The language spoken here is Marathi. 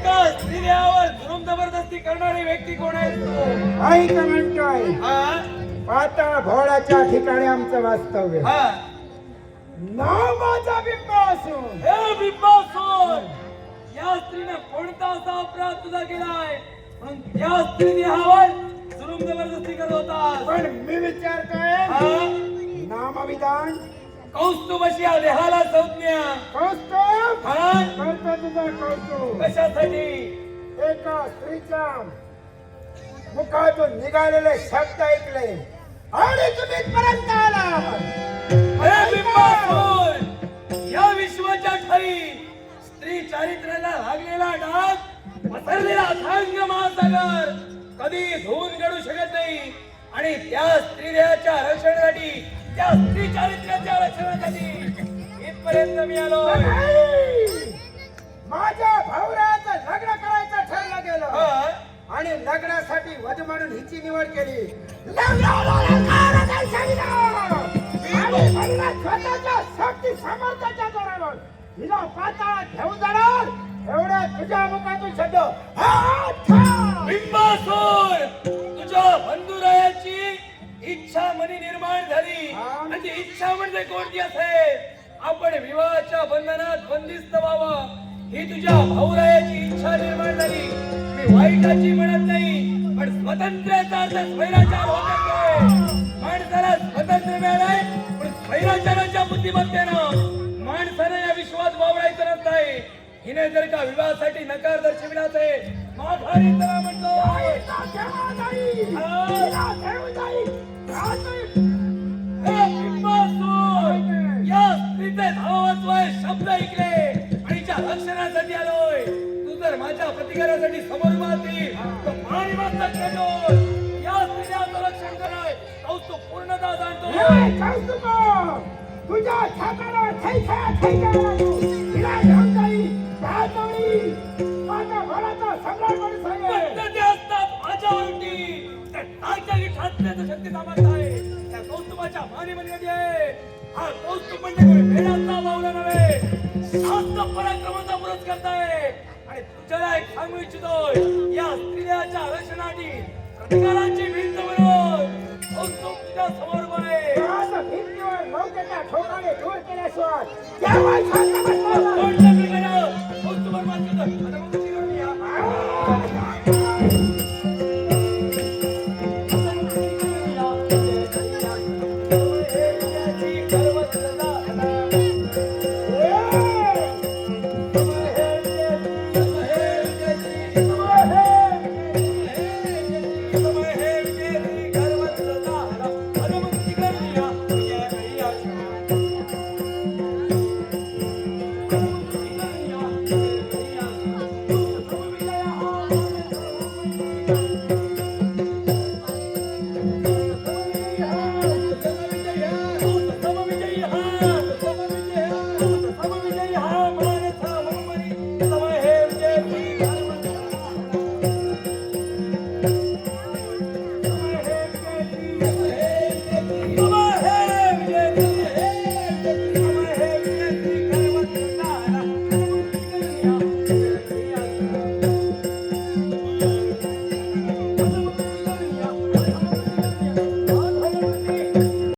एका स्त्रीवर जुलूम जबरदस्ती करणारी व्यक्ती कोण आहे तू? ऐक म्हणतोय हा? पाताळ भोळाच्या ठिकाणी आमचं वास्तव्य हा. नाव माझा बिंब असून. हे बिंबासूर या स्त्रीने कोणता असा अपराध तुझा केलाय म्हणून त्या स्त्री देहावर जुलूम जबरदस्ती करत होता. पण मी विचारतोय नामविधान कौस्तुभ अशी या देहाला संज्ञा. कौस्तुभ? हा करतो तुझं कशासाठी? एका स्त्रीच्या मुखातून निघालेले शब्द ऐकले. आणि तुम्ही इथपर्यंत आला. बिंबासूर या विश्वाच्या ठाई स्त्री चारित्र्याला लागलेला डाग पसरलेला अथांग महासागर कधी धुवून काढू शकत नाही. आणि त्या स्त्री देहाच्या रक्षणासाठी त्या स्त्री चारित्र्याच्या रक्षणासाठी इथपर्यंत मी आलो माझ्या भावराचं लग्न करायचं ठरलं गेलं. आणि लग्नासाठी वधू म्हणून हिची निवड केली. स्वतःच्या शक्ती सामर्थ्याच्या जोरावर. हिला पाताळात घेऊन जाणार. एवढ्या तुझ्या मुखातून शब्द. हा. बिंबासूर. इच्छा मनी निर्माण झाली. आणि इच्छा म्हणजे कोणती असेल? आपण विवाहाच्या बंधनात बंदिस्त व्हावं. ही तुझ्या भाऊरायाची इच्छा निर्माण झाली. मी वाईटाची म्हणत नाही पण स्वतंत्र्याचा अर्थ स्वैराचार होत. माणसाला स्वतंत्र मिळालंय पण स्वैराचाराच्या बुद्धिमत्तेनं माणसानं या विश्वात वावरायचं नसतंय. हिने जर का विवाहासाठी नकार दर्शविला असेल माघारी चला धावात्वय शब्द ऐकले आणि त्या रक्षणासाठी आलोय तू जर माझ्या प्रतिकारासाठी समोर असतील, तर पाणी खेचून या रक्षण कराय तो पूर्णता जाणतो. तुझ्या छाताला जाईल. राहतोय. माझ्या घराचा सम्राट म्हणून सांगेल. पण ते असतात माझ्या त्या शक्ती सामर्थ्य आहे त्या कौस्तुभाच्या मानेमध्ये आहे हा कौस्तुभ म्हणजे कोणी भेडाचा नव्हे. शास्त्र पराक्रमाचा पुरस्कार आहे आणि तुझ्याला एक सांगू इच्छितोय या स्त्रियाच्या रक्षणासाठी प्रतिकाराची भिंत म्हणून कौस्तुभ तुझ्या समोर बने भिंतीवर लवकर ठोकाने दूर केल्याशिवाय